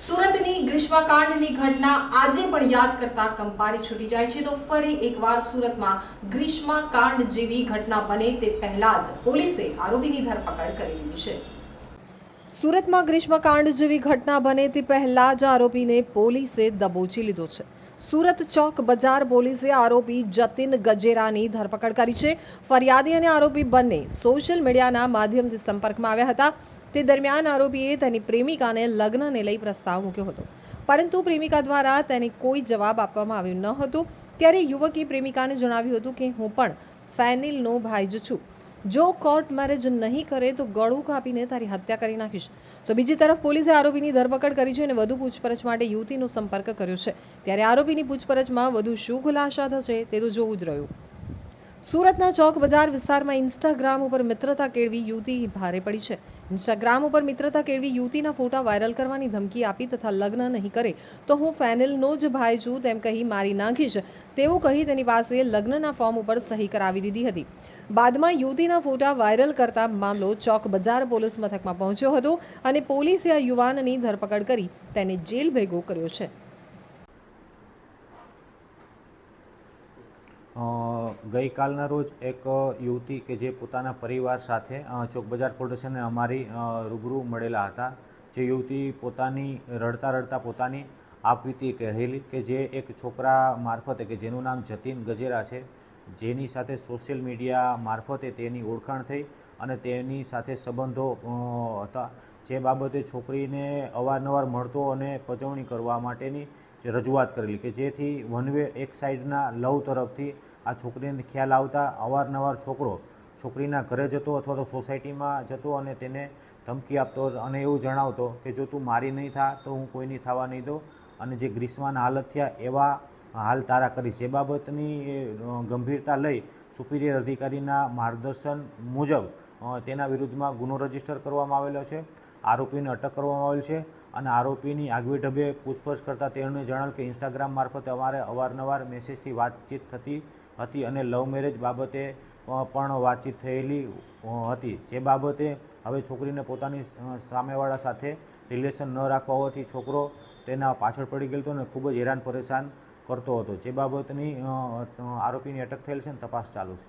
સુરતની ગ્રીષ્મકાંડની ઘટના આજે પણ યાદ કરતા કંપારી છૂટી જાય છે. તો ફરી એકવાર સુરતમાં ગ્રીષ્મકાંડ જેવી ઘટના બને તે પહેલા જ પોલીસે આરોપીની ધરપકડ કરી લીધી છે. સુરતમાં ગ્રીષ્મકાંડ જેવી ઘટના બને તે પહેલા જ આરોપીને પોલીસે દબોચી લીધો છે. સુરત ચોક બજાર પોલીસે આરોપી જતીન ગજેરાની ધરપકડ કરી છે. ફરિયાદી અને આરોપી બંને સોશિયલ મીડિયાના માધ્યમથી સંપર્કમાં આવ્યા હતા. તે દરમિયાન આરોપીએ તેની પ્રેમિકાને લગ્નને લઈ પ્રસ્તાવ મૂક્યો હતો. પરંતુ પ્રેમિકા દ્વારા તેને કોઈ જવાબ આપવામાં આવ્યો ન હતો. ત્યારે યુવકે પ્રેમિકાને જણાવ્યું હતું કે, હું પણ ફેનિલનો ભાઈ જ છું. જો કોર્ટ મેરેજ નહીં કરે તો ગળું કાપીને તારી હત્યા કરી નાખીશ. તો બીજી તરફ પોલીસે આરોપીની ધરપકડ કરી છે અને વધુ પૂછપરછ માટે યુવતીનો સંપર્ક કર્યો છે. ત્યારે આરોપીની પૂછપરછમાં વધુ શું ખુલાસા થશે તે તો જોવું જ રહ્યું. સુરતના ચોક બજાર વિસ્તારમાં ઇન્સ્ટાગ્રામ ઉપર મિત્રતા કેળવી યુવતી ભારે પડી છે. ઇન્સ્ટાગ્રામ ઉપર મિત્રતા કેળવી યુવતીના ફોટા વાયરલ કરવાની ધમકી આપી તથા લગ્ન નહીં કરે તો હું ફેનિલનો જ ભાઈ છું તેમ કહી મારી નાખીશ. તેવું કહી તેની પાસે લગ્નના ફોર્મ ઉપર સહી કરાવી દીધી હતી. બાદમાં યુવતીના ફોટા વાયરલ કરતા મામલો ચોક બજાર પોલીસ મથકમાં પહોંચ્યો હતો અને પોલીસે આ યુવાનની ધરપકડ કરી તેને જેલ ભેગો કર્યો છે. ગઈકાલના રોજ એક યુવતી કે જે પોતાના પરિવાર સાથે ચોક બજાર પોલીસ અમારી રૂબરૂ મળેલા હતા. જે યુવતી પોતાની, રડતા રડતા પોતાની આપવીતી કહેલી કે જે એક છોકરા મારફતે કે જેનું નામ જતીન ગજેરા છે, જેની સાથે સોશિયલ મીડિયા મારફતે તેની ઓળખાણ થઈ અને તેની સાથે સંબંધો હતા. જે બાબતે છોકરીને અવારનવાર મળતો અને પજવણી કરવા માટેની રજૂઆત કરેલી કે જેથી વન વે એક સાઈડના લવ તરફથી આ છોકરીને ખ્યાલ આવતા અવારનવાર છોકરો છોકરીના ઘરે જતો અથવા તો સોસાયટીમાં જતો અને તેને ધમકી આપતો અને એવું જણાવતો કે જો તું મારી નહીં થા તો હું કોઈની થવા નહીં દઉં. અને જે ગ્રીષ્માના હાલત થયા એવા હાલ તારા કરીશ. એ બાબતની ગંભીરતા લઈ સુપિરિયર અધિકારીના માર્ગદર્શન મુજબ તેના વિરુદ્ધમાં ગુનો રજિસ્ટર કરવામાં આવેલો છે. આરોપીને અટક કરવામાં આવેલ છે અને આરોપીની આગવી ઢબે પૂછપરછ કરતાં તેણે જણાવ્યું કે ઇન્સ્ટાગ્રામ મારફતે અમારે અવારનવાર મેસેજથી વાતચીત થતી હતી અને લવ મેરેજ બાબતે પણ વાતચીત થયેલી હતી. જે બાબતે હવે છોકરીને પોતાની સામેવાળા સાથે રિલેશન ન રાખવા હોવાથી છોકરો તેના પાછળ પડી ગયો હતો અને ખૂબ જ હેરાન પરેશાન કરતો હતો. જે બાબતની આરોપીની અટક થયેલ છે અને તપાસ ચાલુ છે.